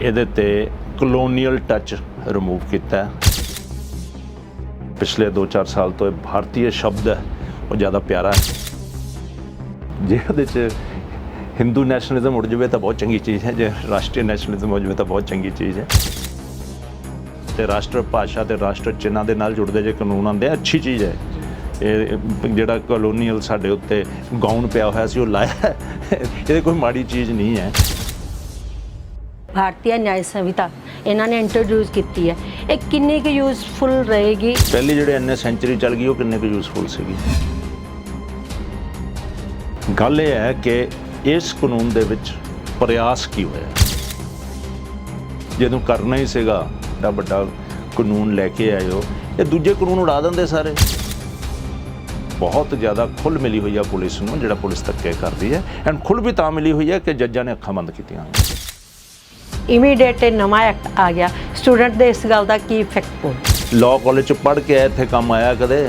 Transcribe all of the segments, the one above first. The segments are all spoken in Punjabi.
ਇਹਦੇ ਤੇ ਕਲੋਨੀਅਲ ਟੱਚ ਰਿਮੂਵ ਕੀਤਾ ਪਿਛਲੇ 2-4 ਸਾਲ ਤੋਂ ਇਹ ਭਾਰਤੀ ਸ਼ਬਦ ਹੈ, ਉਹ ਜ਼ਿਆਦਾ ਪਿਆਰਾ ਹੈ। ਜੇ ਉਹਦੇ ਚ ਹਿੰਦੂ ਨੈਸ਼ਨਲਿਜ਼ਮ ਉੜ ਜਾਵੇ ਤਾਂ ਬਹੁਤ ਚੰਗੀ ਚੀਜ਼ ਹੈ, ਜੇ ਰਾਸ਼ਟਰੀ ਨੈਸ਼ਨਲਿਜ਼ਮ ਹੋ ਜਾਵੇ ਤਾਂ ਬਹੁਤ ਚੰਗੀ ਚੀਜ਼ ਹੈ। ਤੇ ਰਾਸ਼ਟਰ ਭਾਸ਼ਾ ਤੇ ਰਾਸ਼ਟਰ ਚਿੰਨ੍ਹਾਂ ਦੇ ਨਾਲ ਜੁੜਦੇ ਜੇ ਕਾਨੂੰਨ ਆਉਂਦੇ ਆ, ਅੱਛੀ ਚੀਜ਼ ਹੈ। ਇਹ ਜਿਹੜਾ ਕਲੋਨੀਅਲ ਸਾਡੇ ਉੱਤੇ ਗਾਉਨ ਪਿਆ ਹੋਇਆ ਸੀ, ਉਹ ਲਾਇਆ ਇਹਦੇ ਕੋਈ ਮਾੜੀ ਚੀਜ਼ ਨਹੀਂ ਹੈ। ਭਾਰਤੀ ਨਿਆਂ ਸੰਹਿਤਾ ਇਹਨਾਂ ਨੇ ਇੰਟਰੋਡਿਊਸ ਕੀਤੀ ਹੈ। ਇਹ ਕਿੰਨੀ ਕੁ ਯੂਜ਼ਫੁਲ ਰਹੇਗੀ? ਪਹਿਲੀ ਜਿਹੜੇ ਐਨਏ ਸੈਂਚਰੀ ਚੱਲ ਗਈ, ਉਹ ਕਿੰਨੇ ਕੁ ਯੂਸਫੁਲ ਸੀਗੀ? ਗੱਲ ਇਹ ਹੈ ਕਿ ਇਸ ਕਾਨੂੰਨ ਦੇ ਵਿੱਚ ਪ੍ਰਯਾਸ ਕੀ ਹੋਇਆ? ਜਦੋਂ ਕਰਨਾ ਹੀ ਸੀਗਾ ਦਾ ਵੱਡਾ ਕਾਨੂੰਨ ਲੈ ਕੇ ਆਇਓ, ਇਹ ਦੂਜੇ ਕਾਨੂੰਨ ਉਡਾ ਦਿੰਦੇ ਸਾਰੇ। ਬਹੁਤ ਜ਼ਿਆਦਾ ਖੁੱਲ ਮਿਲੀ ਹੋਈ ਆ ਪੁਲਿਸ ਨੂੰ, ਜਿਹੜਾ ਪੁਲਿਸ ਧੱਕੇ ਕਰਦੀ ਹੈ ਐਂਡ ਖੁੱਲ ਵੀ ਤਾਂ ਮਿਲੀ ਹੋਈ ਹੈ ਕਿ ਜੱਜਾਂ ਨੇ ਅੱਖਾਂ ਬੰਦ ਕੀਤੀਆਂ ਇਮੀਡੀਏਟ ਨਵਾਂ ਐਕਟ ਆ ਗਿਆ। ਸਟੂਡੈਂਟ ਦੇ ਇਸ ਗੱਲ ਦਾ ਕੀ ਇਫੈਕਟ ਪਊ? ਲਾਅ ਕਾਲਜ ਚ ਪੜ੍ਹ ਕੇ ਆਇਆ ਇੱਥੇ ਕੰਮ ਆਇਆ ਕਦੇ?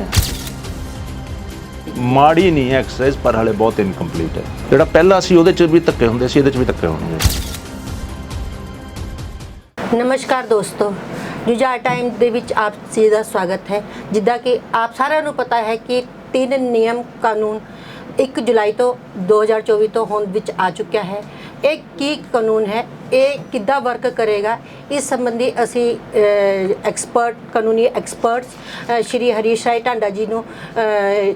ਮਾੜੀ ਨਹੀਂ ਐਕਸਰਸਾਈਜ਼ ਪਰ ਹਲੇ ਬਹੁਤ ਇਨਕੰਪਲੀਟ ਹੈ। ਜਿਹੜਾ ਪਹਿਲਾ ਸੀ ਉਹਦੇ ਚ ਵੀ ਧੱਕੇ ਹੁੰਦੇ ਸੀ ਇਹਦੇ ਚ ਵੀ ਧੱਕੇ ਹੋਣਗੇ। ਨਮਸਕਾਰ ਦੋਸਤੋ। ਜੁਝਾਰ ਟਾਈਮ ਦੇ ਵਿੱਚ ਆਪ ਜੀ ਦਾ ਸਵਾਗਤ ਹੈ। ਜਿੱਦਾਂ ਕਿ ਆਪ ਸਾਰਿਆਂ ਨੂੰ ਪਤਾ ਹੈ ਕਿ ਤਿੰਨ ਨਿਯਮ ਕਾਨੂੰਨ 1 ਜੁਲਾਈ ਤੋਂ 2024 ਤੋਂ ਹੋਂਦ ਵਿੱਚ ਆ ਚੁੱਕਿਆ ਹੈ। ਇਹ ਕੀ ਕਾਨੂੰਨ ਹੈ? ਇਹ ਕਿੱਦਾਂ ਵਰਕ ਕਰੇਗਾ? ਇਸ ਸੰਬੰਧੀ ਅਸੀਂ ਐਕਸਪਰਟ ਕਾਨੂੰਨੀ ਐਕਸਪਰਟਸ ਸ਼੍ਰੀ ਹਰੀਸ਼ ਰਾਏ ਟਾਂਡਾ ਜੀ ਨੂੰ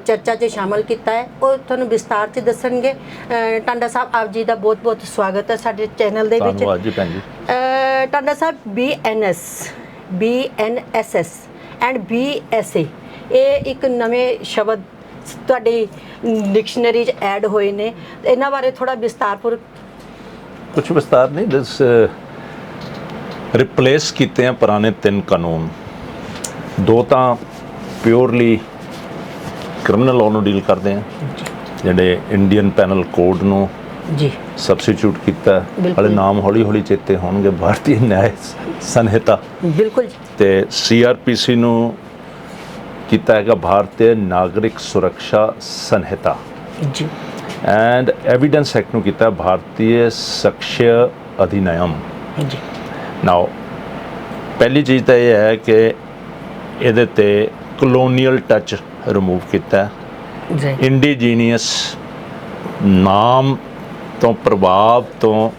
ਚਰਚਾ 'ਚ ਸ਼ਾਮਲ ਕੀਤਾ ਹੈ। ਉਹ ਤੁਹਾਨੂੰ ਵਿਸਤਾਰ 'ਚ ਦੱਸਣਗੇ। ਟਾਂਡਾ ਸਾਹਿਬ ਆਪ ਜੀ ਦਾ ਬਹੁਤ-ਬਹੁਤ ਸਵਾਗਤ ਹੈ ਸਾਡੇ ਚੈਨਲ ਦੇ ਵਿੱਚ। ਧੰਨਵਾਦ ਜੀ ਭੈਣ ਜੀ। ਟਾਂਡਾ ਸਾਹਿਬ BNS BNSS ਐਂਡ BSA ਇਹ ਇੱਕ ਨਵੇਂ ਸ਼ਬਦ ਤੁਹਾਡੀ ਡਿਕਸ਼ਨਰੀ 'ਚ ਐਡ ਹੋਏ ਨੇ। ਇਹਨਾਂ ਬਾਰੇ ਥੋੜਾ ਵਿਸਤਾਰਪੂਰਵਕ ਕੁਝ ਵਿਸਤਾਰ ਨਹੀਂ ਦਿਸ ਰਿਪਲੇਸ ਕੀਤੇ ਆ ਪੁਰਾਣੇ ਤਿੰਨ ਕਾਨੂੰਨ। ਦੋ ਤਾਂ ਪਿਓਰਲੀ ਕ੍ਰਿਮੀਨਲ ਲਾਅ ਨੂੰ ਡੀਲ ਕਰਦੇ ਆ ਜਿਹੜੇ ਇੰਡੀਅਨ ਪੈਨਲ ਕੋਡ ਨੂੰ ਜੀ। ਸਬਸਟੀਟਿਊਟ ਕੀਤਾ। ਹਾਲੇ ਨਾਮ ਹੌਲੀ ਹੌਲੀ ਚੇਤੇ ਹੋਣਗੇ ਭਾਰਤੀ ਨਿਆਂ ਸੰਹਿਤਾ। ਬਿਲਕੁਲ ਤੇ ਸੀਆਰਪੀਸੀ ਨੂੰ ਕੀਤਾ ਹੈਗਾ ਭਾਰਤੀ ਨਾਗਰਿਕ ਸੁਰੱਖਿਆ ਸੰਹਿਤਾ। ਜੀ। ਐਂਡ ਐਵੀਡੈਂਸ ਐਕਟ ਨੂੰ ਕੀਤਾ ਭਾਰਤੀ ਸਖਸ਼ਯ ਅਧਿਨਿਯਮ ਜੀ ਨਾਓ ਪਹਿਲੀ ਚੀਜ਼ ਤਾਂ ਇਹ ਹੈ ਕਿ ਇਹਦੇ ਤੇ ਕਲੋਨੀਅਲ ਟੱਚ ਰਿਮੂਵ ਕੀਤਾ ਜੀ ਇੰਡੀਜੀਨੀਅਸ ਨਾਮ ਤੋਂ ਪ੍ਰਭਾਵ ਤੋਂ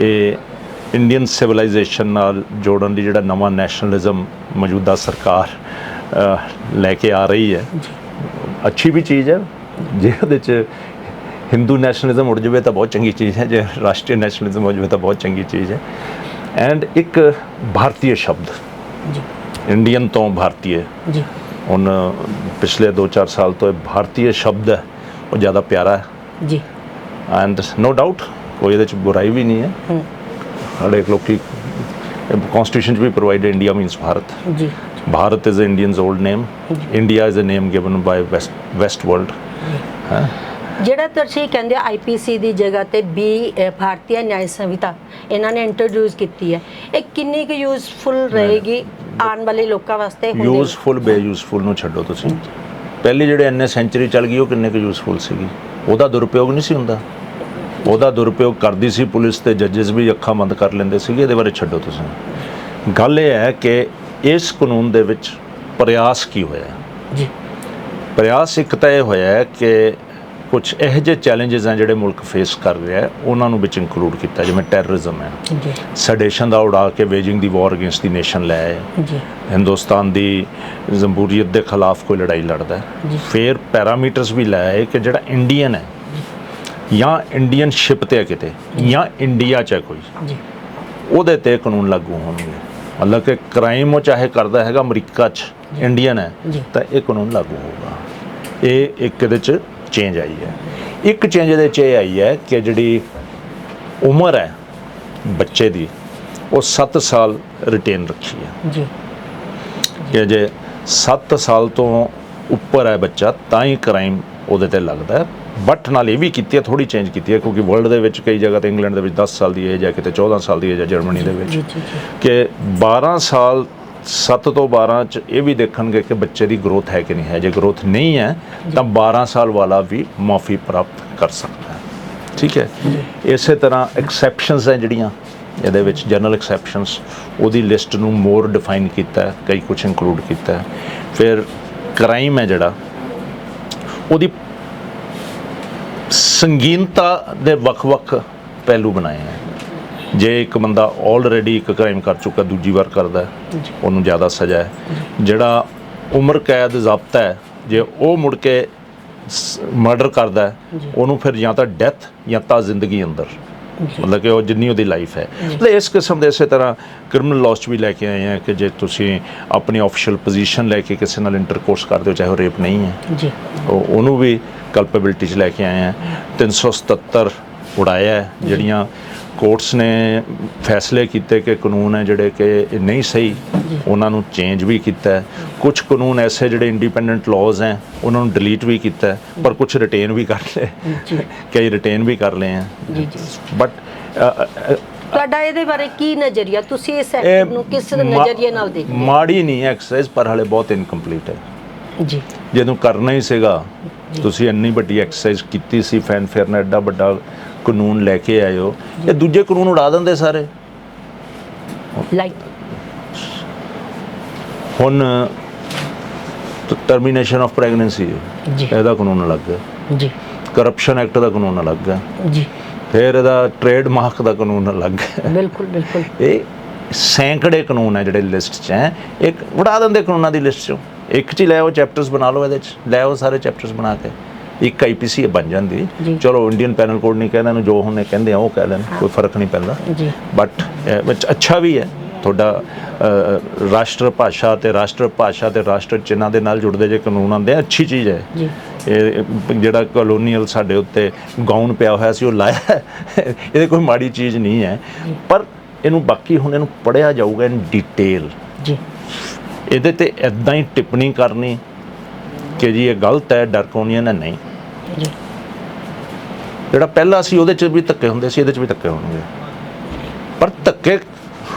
ਇਹ ਇੰਡੀਅਨ ਸਿਵਲਾਈਜੇਸ਼ਨ ਨਾਲ ਜੋੜਨ ਲਈ ਜਿਹੜਾ ਨਵਾਂ ਨੈਸ਼ਨਲਿਜ਼ਮ ਮੌਜੂਦਾ ਸਰਕਾਰ ਲੈ ਕੇ ਆ ਰਹੀ ਹੈ ਅੱਛੀ ਵੀ ਚੀਜ਼ ਹੈ ਜੇ ਉਹਦੇ ਚ ਹਿੰਦੂ ਨੈਸ਼ਨਲਿਜ਼ਮ ਉੜ ਜਾਵੇ ਤਾਂ ਬਹੁਤ ਚੰਗੀ ਚੀਜ਼ ਹੈ ਜੇ ਰਾਸ਼ਟਰੀ ਨੈਸ਼ਨਲਿਜ਼ਮ ਹੋ ਜਾਵੇ ਤਾਂ ਬਹੁਤ ਚੰਗੀ ਚੀਜ਼ ਹੈ ਐਂਡ ਇੱਕ ਭਾਰਤੀ ਸ਼ਬਦ ਜੀ ਇੰਡੀਅਨ ਤੋਂ ਭਾਰਤੀ ਜੀ ਹੁਣ ਪਿਛਲੇ 2-4 ਸਾਲ ਤੋਂ ਇਹ ਭਾਰਤੀ ਸ਼ਬਦ ਹੈ ਉਹ ਜ਼ਿਆਦਾ ਪਿਆਰਾ ਹੈ ਜੀ ਐਂਡ ਨੋ ਡਾਊਟ ਕੋਈ ਇਹਦੇ ਚ ਬੁਰਾਈ ਵੀ ਨਹੀਂ ਹੈ ਹੂੰ ਹਰੇਕ ਲੋਕੀ ਕਨਸਟੀਟਿਊਸ਼ਨ ਚ ਵੀ ਪ੍ਰੋਵਾਈਡ ਇੰਡੀਆ ਮੀਨਸ ਭਾਰਤ ਜੀ Bharat is Indians old name India is a name given by west west world ਹੈ ਜਿਹੜਾ ਤੁਸੀਂ ਕਹਿੰਦੇ ਆਈਪੀਸੀ ਦੀ ਜਗ੍ਹਾ ਤੇ ਬੀ ਭਾਰਤੀ ਨਿਆਂ ਸੰਹਿਤਾ ਇਹਨਾਂ ਨੇ ਇੰਟਰੋਡਿਊਸ ਕੀਤੀ ਹੈ। ਇਹ ਕਿੰਨੀ ਕੁ ਯੂਜ਼ਫੁਲ ਰਹੇਗੀ ਆਉਣ ਵਾਲੇ ਲੋਕਾਂ ਵਾਸਤੇ ਯੂਜ਼ਫੁਲ ਬੇਯੂਜ਼ਫੁਲ ਨੂੰ ਛੱਡੋ ਤੁਸੀਂ। ਪਹਿਲੀ ਜਿਹੜੇ ਐਨਏ ਸੈਂਚੁਰੀ ਚੱਲ ਗਈ ਉਹ ਕਿੰਨੇ ਕੁ ਯੂਜ਼ਫੁਲ ਸੀਗੀ? ਉਹਦਾ ਦੁਰਉਪਯੋਗ ਨਹੀਂ ਸੀ ਹੁੰਦਾ। ਉਹਦਾ ਦੁਰਉਪਯੋਗ ਕਰਦੀ ਸੀ ਪੁਲਿਸ ਤੇ ਜੱਜਸ ਵੀ ਅੱਖਾਂ ਬੰਦ ਕਰ ਲੈਂਦੇ ਸੀਗੇ ਇਹਦੇ ਬਾਰੇ ਛੱਡੋ ਤੁਸੀਂ। ਗੱਲ ਇਹ ਹੈ ਕਿ ਇਸ ਕਾਨੂੰਨ ਦੇ ਵਿੱਚ ਪ੍ਰਯਾਸ ਕੀ ਹੋਇਆ ਜੀ। ਪ੍ਰਯਾਸ ਇੱਕ ਤਾਂ ਇਹ ਹੋਇਆ ਹੈ ਕਿ ਕੁਝ ਇਹੋ ਜਿਹੇ ਚੈਲੰਜਸ ਆ ਜਿਹੜੇ ਮੁਲਕ ਫੇਸ ਕਰ ਰਿਹਾ ਹੈ ਉਹਨਾਂ ਨੂੰ ਵਿੱਚ ਇਨਕਲੂਡ ਕੀਤਾ ਜਿਵੇਂ ਟੈਰਰਿਜ਼ਮ ਹੈ। ਜੀ। ਸੈਡੇਸ਼ਨ ਦਾ ਉਡਾ ਕੇ waging the war against the nation ਲੈ ਆਏ। ਜੀ। ਹਿੰਦੁਸਤਾਨ ਦੀ ਜਮਹੂਰੀਅਤ ਦੇ ਖਿਲਾਫ ਕੋਈ ਲੜਾਈ ਲੜਦਾ ਹੈ। ਫਿਰ ਪੈਰਾਮੀਟਰਸ ਵੀ ਲੈ ਆਏ ਕਿ ਜਿਹੜਾ ਇੰਡੀਅਨ ਹੈ ਜਾਂ। ਇੰਡੀਅਨ ਸ਼ਿਪ ਤੇ ਹੈ ਕਿਤੇ ਜਾਂ। ਇੰਡੀਆ 'ਚ ਹੈ ਕੋਈ ਜੀ। ਉਹਦੇ ਤੇ ਕਾਨੂੰਨ ਲਾਗੂ ਹੋਣਗੇ। ਮਤਲਬ ਕਿ ਕ੍ਰਾਈਮ ਉਹ ਚਾਹੇ ਕਰਦਾ ਹੈਗਾ ਅਮਰੀਕਾ 'ਚ ਇੰਡੀਅਨ ਹੈ। ਤਾਂ ਇਹ ਕਾਨੂੰਨ ਲਾਗੂ ਹੋਊਗਾ। ਇਹ ਇੱਕ ਇਹਦੇ 'ਚ ਚੇਂਜ ਆਈ ਹੈ। ਇੱਕ ਚੇਂਜ ਇਹਦੇ 'ਚ ਆਈ ਹੈ ਕਿ ਜਿਹੜੀ ਉਮਰ ਹੈ ਬੱਚੇ ਦੀ ਉਹ 7 ਸਾਲ ਰਿਟੇਨ ਰੱਖੀ ਹੈ। ਜੀ। ਕਿ ਜੇ 7 ਸਾਲ ਤੋਂ ਉੱਪਰ ਹੈ ਬੱਚਾ ਤਾਂ ਹੀ ਕ੍ਰਾਈਮ ਉਹਦੇ ਤੇ ਲੱਗਦਾ ਹੈ। ਬਟ ਨਾਲ ਇਹ ਵੀ ਕੀਤੀ ਹੈ ਥੋੜੀ ਚੇਂਜ ਕੀਤੀ ਹੈ ਕਿਉਂਕਿ ਵਰਲਡ ਦੇ ਵਿੱਚ ਕਈ ਜਗ੍ਹਾ ਤੇ ਇੰਗਲੈਂਡ ਦੇ ਵਿੱਚ 10 ਸਾਲ ਦੀ ਏਜ ਹੈ ਕਿਤੇ 14 ਸਾਲ ਦੀ ਏਜ ਹੈ ਜਰਮਨੀ ਦੇ ਵਿੱਚ। ਕਿ 12 ਸਾਲ 7 ਤੋਂ 12 ਚ ਇਹ ਵੀ ਦੇਖਣਗੇ ਕਿ ਬੱਚੇ ਦੀ ਗਰੋਥ ਹੈ ਕਿ ਨਹੀਂ ਹੈ। ਜੇ ਗਰੋਥ ਨਹੀਂ ਹੈ ਤਾਂ 12 ਸਾਲ ਵਾਲਾ ਵੀ ਮਾਫੀ ਪ੍ਰਾਪਤ ਕਰ ਸਕਦਾ ਹੈ। ਠੀਕ ਹੈ? ਇਸੇ ਤਰ੍ਹਾਂ ਐਕਸੈਪਸ਼ਨਸ ਹੈ ਜਿਹੜੀਆਂ ਇਹਦੇ ਵਿੱਚ ਜਨਰਲ ਐਕਸੈਪਸ਼ਨਸ ਉਹਦੀ ਲਿਸਟ ਨੂੰ ਮੋਰ ਡਿਫਾਈਨ ਕੀਤਾ ਹੈ, ਕਈ ਕੁਝ ਇਨਕਲੂਡ ਕੀਤਾ ਹੈ। ਫਿਰ ਕ੍ਰਾਈਮ ਹੈ ਜਿਹੜਾ ਉਹਦੀ ਸੰਗੀਨਤਾ ਦੇ ਵੱਖ-ਵੱਖ ਪਹਿਲੂ ਬਣਾਏ ਹੈ। ਜੇ ਇੱਕ ਬੰਦਾ ਆਲਰੇਡੀ ਇੱਕ ਕ੍ਰਾਈਮ ਕਰ ਚੁੱਕਾ ਦੂਜੀ ਵਾਰ ਕਰਦਾ ਉਹਨੂੰ ਜ਼ਿਆਦਾ ਸਜ਼ਾ ਹੈ। ਜਿਹੜਾ ਉਮਰ ਕੈਦ ਜ਼ਬਤਾ ਹੈ ਜੇ ਉਹ ਮੁੜ ਕੇ ਮਰਡਰ ਕਰਦਾ ਉਹਨੂੰ ਫਿਰ ਜਾਂ ਤਾਂ ਡੈਥ ਜਾਂ ਤਾਂ ਜ਼ਿੰਦਗੀ ਅੰਦਰ। ਮਤਲਬ ਕਿ ਉਹ ਜਿੰਨੀ ਉਹਦੀ ਲਾਈਫ ਹੈ। ਮਤਲਬ ਇਸ ਕਿਸਮ ਦੇ ਇਸੇ ਤਰ੍ਹਾਂ ਕ੍ਰਿਮੀਨਲ ਲਾਅ 'ਚ ਵੀ ਲੈ ਕੇ ਆਏ ਆ ਕਿ ਜੇ ਤੁਸੀਂ ਆਪਣੀ ਆਫੀਸ਼ੀਅਲ ਪੋਜੀਸ਼ਨ ਲੈ ਕੇ ਕਿਸੇ ਨਾਲ ਇੰਟਰਕੋਰਸ ਕਰਦੇ ਹੋ ਚਾਹੇ ਉਹ ਰੇਪ ਨਹੀਂ ਹੈ। ਜੀ। ਉਹ ਉਹਨੂੰ ਵੀ ਕਲਪੇਬਿਲਟੀ 'ਚ ਲੈ ਕੇ ਆਏ ਆ। 377 ਉਡਾਇਆ ਜਿਹੜੀਆਂ ਕੋਰਟਸ ਨੇ ਫੈਸਲੇ ਕੀਤੇ ਕਿ ਕਾਨੂੰਨ ਹੈ ਜਿਹੜੇ ਕਿ ਨਹੀਂ ਸਹੀ ਉਹਨਾਂ ਨੂੰ ਚੇਂਜ ਵੀ ਕੀਤਾ ਹੈ। ਕੁਝ ਕਾਨੂੰਨ ਐਸੇ ਜਿਹੜੇ ਇੰਡੀਪੈਂਡੈਂਟ ਲਾਜ਼ ਹੈ ਉਹਨਾਂ ਨੂੰ ਡਿਲੀਟ ਵੀ ਕੀਤਾ ਹੈ ਪਰ ਕੁਝ ਰਿਟੇਨ ਵੀ ਕਰ ਲਏ। ਕਈ ਰਿਟੇਨ ਵੀ ਕਰ ਲਏ ਜੀ ਬਟ ਤੁਹਾਡਾ ਇਹਦੇ ਬਾਰੇ ਕੀ ਨਜ਼ਰੀਆ? ਤੁਸੀਂ ਇਸ ਐਕਟ ਨੂੰ ਕਿਸ ਨਜ਼ਰੀਏ ਨਾਲ ਦੇਖਦੇ ਹੋ? ਮਾੜੀ ਨਹੀਂ ਐਕਸਰਸਾਈਜ਼ ਪਰ ਹਲੇ ਬਹੁਤ ਇਨਕੰਪਲੀਟ ਹੈ। ਜੀ। ਜਦੋਂ ਕਰਨਾ ਹੀ ਸੀਗਾ। ਤੁਸੀਂ ਇੰਨੀ ਵੱਡੀ ਐਕਸਰਸਾਈਜ਼ ਕੀਤੀ ਸੀ ਫੈਨ ਫੇਅਰ ਨਾਲ ਐਡਾ ਵੱਡਾ ਕਾਨੂੰਨ ਲੈ ਕੇ ਆਏ ਹੋ। ਇਹ ਦੂਜੇ ਕਾਨੂੰਨ ਉਡਾ ਦਿੰਦੇ ਸਾਰੇ। ਲਾਈਕ ਹੁਣ ਟਰਮੀਨੇਸ਼ਨ ਆਫ ਪ੍ਰੈਗਨੈਂਸੀ ਇਹਦਾ ਕਾਨੂੰਨ ਅਲੱਗ ਹੈ। ਜੀ। ਕਰਪਸ਼ਨ ਐਕਟ ਦਾ ਕਾਨੂੰਨ ਅਲੱਗ ਹੈ। ਜੀ। ਫਿਰ ਇਹਦਾ ਟ੍ਰੇਡ ਮਾਰਕ ਦਾ ਕਾਨੂੰਨ ਅਲੱਗ ਹੈ। ਬਿਲਕੁਲ ਬਿਲਕੁਲ। ਇਹ ਸੈਂਕੜੇ ਕਾਨੂੰਨ ਹੈ ਜਿਹੜੇ ਲਿਸਟ 'ਚ ਹੈ। ਇੱਕ ਉਡਾ ਦਿੰਦੇ ਕਾਨੂੰਨਾਂ ਦੀ ਲਿਸਟ 'ਚੋਂ। ਇੱਕ 'ਚ ਲੈ ਆਓ ਚੈਪਟਰਸ ਬਣਾ ਲਓ ਇਹਦੇ 'ਚ ਲੈ ਆਓ ਸਾਰੇ ਚੈਪਟਰਸ ਬਣਾ ਕੇ। ਇੱਕ ਆਈਪੀਸੀ ਬਣ ਜਾਂਦੀ। ਚਲੋ ਇੰਡੀਅਨ ਪੈਨਲ ਕੋਡ ਨਹੀਂ ਕਹਿੰਦਾ ਇਹਨੂੰ ਜੋ ਹੁੰਨੇ ਕਹਿੰਦੇ ਆ ਉਹ ਕਹਿ ਲੈਣ ਕੋਈ ਫ਼ਰਕ ਨਹੀਂ ਪੈਂਦਾ। ਬਟ ਵਿੱਚ ਅੱਛਾ ਵੀ ਹੈ ਤੁਹਾਡਾ ਰਾਸ਼ਟਰ ਭਾਸ਼ਾ ਤੇ ਰਾਸ਼ਟਰ ਭਾਸ਼ਾ ਤੇ ਰਾਸ਼ਟਰ ਚਿੰਨ੍ਹਾਂ ਦੇ ਨਾਲ ਜੁੜਦੇ ਜੇ ਕਾਨੂੰਨ ਆਉਂਦੇ ਆ ਅੱਛੀ ਚੀਜ਼ ਹੈ। ਜੀ। ਇਹ ਜਿਹੜਾ ਕਲੋਨੀਅਲ ਸਾਡੇ ਉੱਤੇ ਗਾਊਨ ਪਿਆ ਹੋਇਆ ਸੀ ਉਹ ਲਾਇਆ। ਇਹਦੇ ਕੋਈ ਮਾੜੀ ਚੀਜ਼ ਨਹੀਂ ਹੈ। ਪਰ ਇਹਨੂੰ ਬਾਕੀ ਹੁਣ ਇਹਨੂੰ ਪੜਿਆ ਜਾਊਗਾ ਇਨ ਡਿਟੇਲ ਜੀ। ਇਹਦੇ ਤੇ ਇਦਾਂ ਹੀ ਟਿੱਪਣੀ ਕਰਨੀ ਕਿ ਜੀ ਇਹ ਗਲਤ ਹੈ ਡਰਕੋਨੀਅਨ ਹੈ ਨਹੀਂ ਜੀ। ਜਿਹੜਾ ਪਹਿਲਾ ਸੀ ਉਹਦੇ 'ਚ ਵੀ ਧੱਕੇ ਹੁੰਦੇ ਸੀ ਇਹਦੇ 'ਚ ਵੀ ਧੱਕੇ ਹੋਣਗੇ। ਪਰ ਧੱਕੇ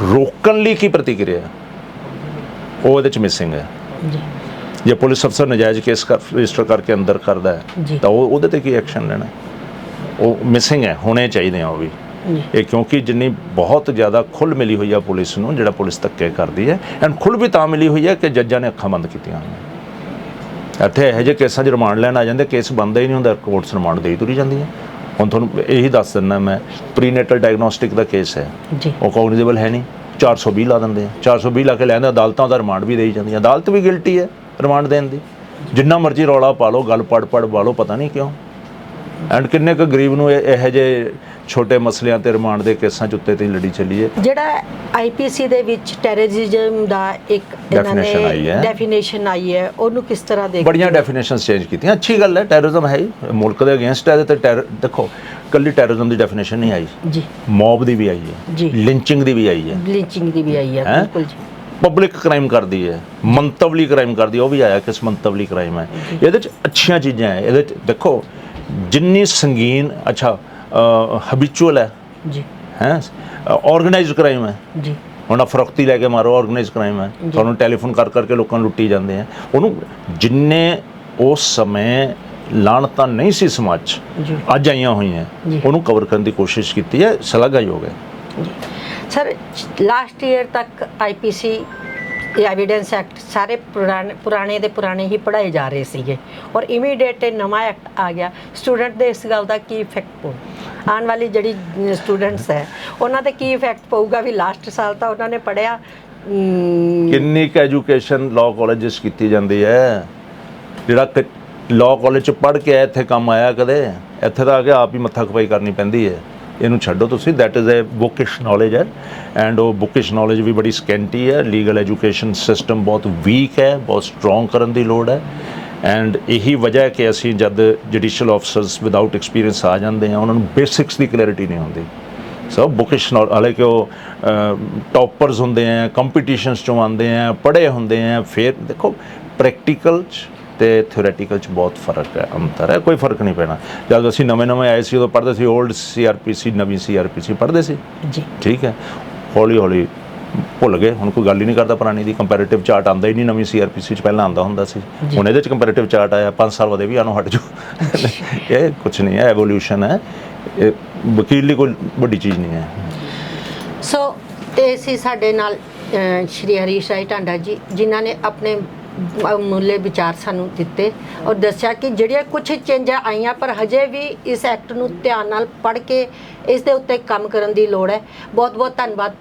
ਰੋਕਣ ਲਈ ਕੀ ਪ੍ਰਤੀਕਿਰਿਆ ਉਹ ਇਹਦੇ 'ਚ ਮਿਸਿੰਗ ਹੈ। ਜੀ। ਜੇ ਪੁਲਿਸ ਅਫਸਰ ਨਜਾਇਜ਼ ਕੇਸ ਕਰ ਰਜਿਸਟਰ ਕਰਕੇ ਅੰਦਰ ਕਰਦਾ। ਹੈ ਤਾਂ ਉਹ ਉਹਦੇ ਤੇ ਕੀ ਐਕਸ਼ਨ ਲੈਣਾ ਉਹ ਮਿਸਿੰਗ ਹੈ ਹੋਣੇ ਚਾਹੀਦੇ ਆ ਉਹ ਵੀ। ਇਹ ਕਿਉਂਕਿ ਜਿੰਨੀ ਬਹੁਤ ਜ਼ਿਆਦਾ ਖੁੱਲ ਮਿਲੀ ਹੋਈ ਆ ਪੁਲਿਸ ਨੂੰ ਜਿਹੜਾ ਪੁਲਿਸ ਧੱਕੇ ਕਰਦੀ ਹੈ ਐਂਡ ਖੁੱਲ ਵੀ ਤਾਂ ਮਿਲੀ ਹੋਈ ਹੈ ਕਿ ਜੱਜਾਂ ਨੇ ਅੱਖਾਂ ਬੰਦ ਕੀਤੀਆਂ ਹੋਈਆਂ। ਇੱਥੇ ਇਹੋ ਜਿਹੇ ਕੇਸਾਂ 'ਚ ਰਿਮਾਂਡ ਲੈਣ ਆ ਜਾਂਦੇ ਕੇਸ ਬੰਦ ਹੀ ਨਹੀਂ ਹੁੰਦਾ ਕੋਰਟਸ ਰਿਮਾਂਡ ਦੇ ਹੀ ਤੁਰੀ ਜਾਂਦੀ ਹੈ। ਹੁਣ ਤੁਹਾਨੂੰ ਇਹੀ ਦੱਸ ਦਿੰਦਾ ਮੈਂ ਪ੍ਰੀਨੇਟਲ ਡਾਇਗਨੋਸਟਿਕ ਦਾ ਕੇਸ ਹੈ। ਜੀ। ਉਹ ਕਾਗਨਿਜ਼ੇਬਲ ਹੈ ਨਹੀਂ 420 ਲਾ ਦਿੰਦੇ ਆ। 420 ਲਾ ਕੇ ਲੈਂਦੇ ਅਦਾਲਤਾਂ ਦਾ ਰਿਮਾਂਡ ਵੀ ਦੇਈ ਜਾਂਦੀਆਂ। ਅਦਾਲਤ ਵੀ ਗਿਲਟੀ ਹੈ ਰਿਮਾਂਡ ਦੇਣ ਦੀ। ਜਿੰਨਾ ਮਰਜ਼ੀ ਰੌਲਾ ਪਾ ਲਓ ਗੱਲ ਪੜ ਪੜ ਲਓ ਪਤਾ ਨਹੀਂ ਕਿਉਂ। ਐਂਡ ਕਿੰਨੇ ਕੁ ਗਰੀਬ ਨੂੰ ਇਹ ਇਹੋ ਜਿਹੇ ਛੋਟੇ ਮਸਲਿਆਂ ਤੇ ਰਿਮਾਂਡ ਦੇ ਕੇਸਾਂ 'ਚ ਉੱਤੇ ਤੇ ਹੀ ਲੜੀ ਚੱਲੀਏ ਜਿਹੜਾ ਆਈਪੀਸੀ ਦੇ ਵਿੱਚ ਟੈਰਰਿਜ਼ਮ ਦਾ ਇੱਕ ਇਹਨਾਂ ਨੇ Definition ਆਈ ਹੈ। ਡੈਫੀਨੇਸ਼ਨ ਆਈ ਹੈ ਉਹਨੂੰ ਕਿਸ ਤਰ੍ਹਾਂ ਦੇਖ ਬੜੀਆਂ ਡੈਫੀਨੇਸ਼ਨਸ ਚੇਂਜ ਕੀਤੀਆਂ। ਅੱਛੀ ਗੱਲ ਹੈ ਟੈਰਰਿਜ਼ਮ ਹੈ ਹੀ। ਮੁਲਕ ਦੇ ਅਗੇਂਸਟ ਹੈ ਤੇ ਟੈਰ ਦੇਖੋ ਕੱਲੀ ਟੈਰਰਿਜ਼ਮ ਦੀ ਡੈਫੀਨੇਸ਼ਨ ਨਹੀਂ ਆਈ। ਜੀ। ਮੌਬ ਦੀ ਵੀ ਆਈ ਹੈ। ਜੀ। ਲਿੰਚਿੰਗ ਦੀ ਵੀ ਆਈ ਹੈ। ਬਲੀਚਿੰਗ ਦੀ ਵੀ ਆਈ ਹੈ ਹੈਂ? ਬਿਲਕੁਲ ਜੀ। ਪਬਲਿਕ ਕ੍ਰਾਈਮ ਕਰਦੀ ਹੈ। ਮੰਤਵਲੀ ਕ੍ਰਾਈਮ ਕਰਦੀ ਹੈ। ਉਹ ਵੀ ਆਇਆ ਕਿਸ ਮੰਤਵਲੀ ਕ੍ਰਾਈਮ ਹੈ। ਇਹਦੇ ਚ ਅੱਛੀਆਂ ਚੀਜ਼ਾਂ ਹੈ। ਇਹਦੇ ਚ ਦੇਖੋ ਜਿੰਨੀ ਸੰਗੀਨ ਅੱਛਾ ਹਬਿਚੁਅਲ ਹੈ। ਜੀ। ਹੈ? ਆਰਗੇਨਾਈਜ਼ਡ ਕ੍ਰਾਈਮ ਹੈ ਜੀ। ਹੁਣ ਫਰੋਖਤੀ ਲੈ ਕੇ ਮਾਰੋ ਆਰਗੇਨਾਈਜ਼ਡ ਕ੍ਰਾਈਮ ਹੈ ਤੁਹਾਨੂੰ ਟੈਲੀਫੋਨ ਕਰ ਕਰਕੇ ਲੋਕਾਂ ਨੂੰ ਲੁੱਟੀ ਜਾਂਦੇ ਆ। ਉਹਨੂੰ ਜਿੰਨੇ ਉਸ ਸਮੇਂ ਲਾਣਤਾਂ ਨਹੀਂ ਸੀ ਸਮਾਜ 'ਚ ਅੱਜ ਆਈਆਂ ਹੋਈਆਂ। ਉਹਨੂੰ ਕਵਰ ਕਰਨ ਦੀ ਕੋਸ਼ਿਸ਼ ਕੀਤੀ ਹੈ। ਸ਼ਲਾਘਾਯੋਗ ਹੈ। ਸਰ ਲਾਸਟ ਈਅਰ ਤੱਕ ਆਈਪੀਸੀ ਐਵੀਡੈਂਸ ਐਕਟ ਸਾਰੇ ਪੁਰਾਣੇ ਪੁਰਾਣੇ ਦੇ ਪੁਰਾਣੇ ਹੀ ਪੜਾਏ ਜਾ ਰਹੇ ਸੀਗੇ। ਔਰ ਇਮੀਡੀਏਟ ਨਵਾਂ ਐਕਟ ਆ ਗਿਆ। ਸਟੂਡੈਂਟ ਦੇ ਇਸ ਗੱਲ ਦਾ ਕੀ ਇਫੈਕਟ ਪਊ? ਆਉਣ ਵਾਲੀ ਜਿਹੜੀ ਸਟੂਡੈਂਟਸ ਹੈ, ਉਹਨਾਂ ਤੇ ਕੀ ਇਫੈਕਟ ਪਊਗਾ ਵੀ ਲਾਸਟ ਸਾਲ ਤਾਂ ਉਹਨਾਂ ਨੇ ਪੜਿਆ ਕਿੰਨੀ ਕੁ ਐਜੂਕੇਸ਼ਨ ਲਾਅ ਕਾਲਜਸ ਕੀਤੀ ਜਾਂਦੀ ਹੈ? ਜਿਹੜਾ ਲਾਅ ਕਾਲਜ ਚ ਪੜ੍ਹ ਕੇ ਆਇਆ, ਇੱਥੇ ਕੰਮ ਆਇਆ ਕਦੇ? ਇੱਥੇ ਤਾਂ ਆ ਕੇ ਆਪ ਹੀ ਮੱਥਾ ਖਪਾਈ ਕਰਨੀ ਪੈਂਦੀ ਹੈ। ਇਹਨੂੰ ਛੱਡੋ ਤੁਸੀਂ that is a bookish knowledge ਹੈ ਐਂਡ ਉਹ ਬੁਕਿਸ਼ ਨੌਲੇਜ ਵੀ ਬੜੀ ਸਕੈਂਟੀ ਹੈ ਲੀਗਲ ਐਜੂਕੇਸ਼ਨ ਸਿਸਟਮ ਬਹੁਤ ਵੀਕ ਹੈ, ਬਹੁਤ ਸਟਰੋਂਗ ਕਰਨ ਦੀ ਲੋੜ ਹੈ ਐਂਡ ਇਹੀ ਵਜ੍ਹਾ ਹੈ ਕਿ ਅਸੀਂ ਜਦ ਜੁਡੀਸ਼ੀਅਲ ਆਫਸਰਸ ਵਿਦਆਊਟ ਐਕਸਪੀਰੀਅੰਸ ਆ ਜਾਂਦੇ ਆ ਉਹਨਾਂ ਨੂੰ ਬੇਸਿਕਸ ਦੀ ਕਲੈਰਿਟੀ ਨਹੀਂ ਹੁੰਦੀ। ਸੋ ਬੁਕਿਸ਼ ਨੌ ਹਾਲਾਂਕਿ ਉਹ ਟੌਪਰਸ ਹੁੰਦੇ ਆ ਕੰਪੀਟੀਸ਼ਨਸ ਚੋਂ ਆਉਂਦੇ ਆ, ਪੜ੍ਹੇ ਹੁੰਦੇ ਆ, ਫਿਰ ਦੇਖੋ ਪ੍ਰੈਕਟੀਕਲ ਚ ਤੇ ਥਿਓਰੈਟੀਕਲ ਚ ਬਹੁਤ ਫ਼ਰਕ ਹੈ ਅੰਤਰ ਹੈ ਕੋਈ ਫ਼ਰਕ ਨਹੀਂ ਪੈਣਾ। ਜਦ ਅਸੀਂ ਨਵੇਂ ਨਵੇਂ ਆਏ ਸੀ ਉਦੋਂ ਪੜ੍ਹਦੇ ਸੀ 올ਡ ਸੀਆਰਪੀਸੀ ਨਵੀਂ ਸੀਆਰਪੀਸੀ ਪੜ੍ਹਦੇ ਸੀ। ਜੀ। ਠੀਕ ਹੈ। ਹੌਲੀ ਹੌਲੀ ਭੁੱਲ ਗਏ ਹੁਣ ਕੋਈ ਗੱਲ ਹੀ ਨਹੀਂ ਕਰਦਾ ਪੁਰਾਣੀ ਦੀ ਕੰਪੈਰੀਟਿਵ ਚਾਰਟ ਆਂਦਾ ਹੀ ਨਹੀਂ ਨਵੀਂ ਸੀਆਰਪੀਸੀ ਚ ਪਹਿਲਾਂ ਆਂਦਾ ਹੁੰਦਾ ਸੀ। ਹੁਣ ਇਹਦੇ ਚ ਕੰਪੈਰੀਟਿਵ ਚਾਰਟ ਆਇਆ 5 ਸਾਲ ਬਾਅਦ ਇਹ ਵੀ ਆਨੋਂ ਹਟ ਜੂ ਇਹ ਕੁਝ ਨਹੀਂ ਹੈ ਐਵੋਲੂਸ਼ਨ ਹੈ। ਇਹ ਵਕੀਲ ਲਈ ਕੋਈ ਵੱਡੀ ਚੀਜ਼ ਨਹੀਂ ਹੈ। ਸੋ ਤੇ ਸੀ ਸਾਡੇ ਨਾਲ ਸ਼੍ਰੀ ਹਰੀਸ਼ ਰਾਏ ਟਾਂਡਾ ਜੀ ਜਿਨ੍ਹਾਂ ਨੇ ਆਪਣੇ ਅਮੁੱਲੇ ਵਿਚਾਰ ਸਾਨੂੰ ਦਿੱਤੇ ਔਰ ਦੱਸਿਆ ਕਿ ਜਿਹੜੀਆਂ ਕੁਝ ਚੇਂਜਾਂ ਆਈਆਂ, ਪਰ ਹਜੇ ਵੀ ਇਸ ਐਕਟ ਨੂੰ ਧਿਆਨ ਨਾਲ ਪੜ੍ਹ ਕੇ ਇਸ ਦੇ ਉੱਤੇ ਕੰਮ ਕਰਨ ਦੀ ਲੋੜ ਹੈ। ਬਹੁਤ ਬਹੁਤ ਧੰਨਵਾਦ।